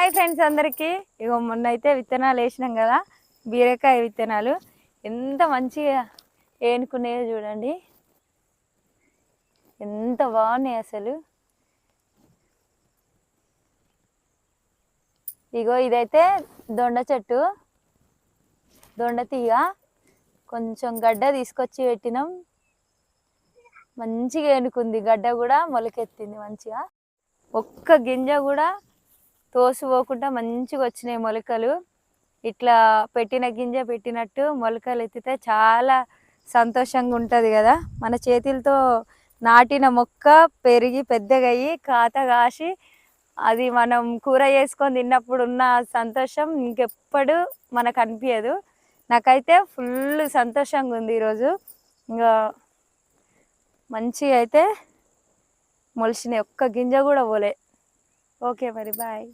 Hi friends అందరికీ. ఇగో మొన్న అయితే విత్తనాలు వేసినాం కదా బీరకాయ విత్తనాలు. ఎంత మంచిగా ఏనుకున్నాయో చూడండి. ఎంత బాగున్నాయి అసలు. ఇగో ఇదైతే దొండ చెట్టు దొండ తీగ. కొంచెం గడ్డ తీసుకొచ్చి పెట్టినాం. మంచిగా ఏనుకుంది గడ్డ కూడా మొలకెత్తింది మంచిగా. ఒక్క గింజ కూడా తోసిపోకుండా మంచిగా వచ్చినాయి మొలకలు. ఇట్లా పెట్టిన గింజ పెట్టినట్టు మొలకలు ఎత్తితే చాలా సంతోషంగా ఉంటుంది కదా. మన చేతులతో నాటిన మొక్క పెరిగి పెద్దగా అయ్యి కాత కాసి అది మనం కూర చేసుకొని తిన్నప్పుడు ఉన్న సంతోషం ఇంకెప్పుడు మనకు అనిపించదు నాకైతే ఫుల్ సంతోషంగా ఉంది ఈరోజు. ఇంకా మంచిగా అయితే మొలిసినాయి. ఒక్క గింజ కూడా పోలే. ఓకే మరి బాయ్.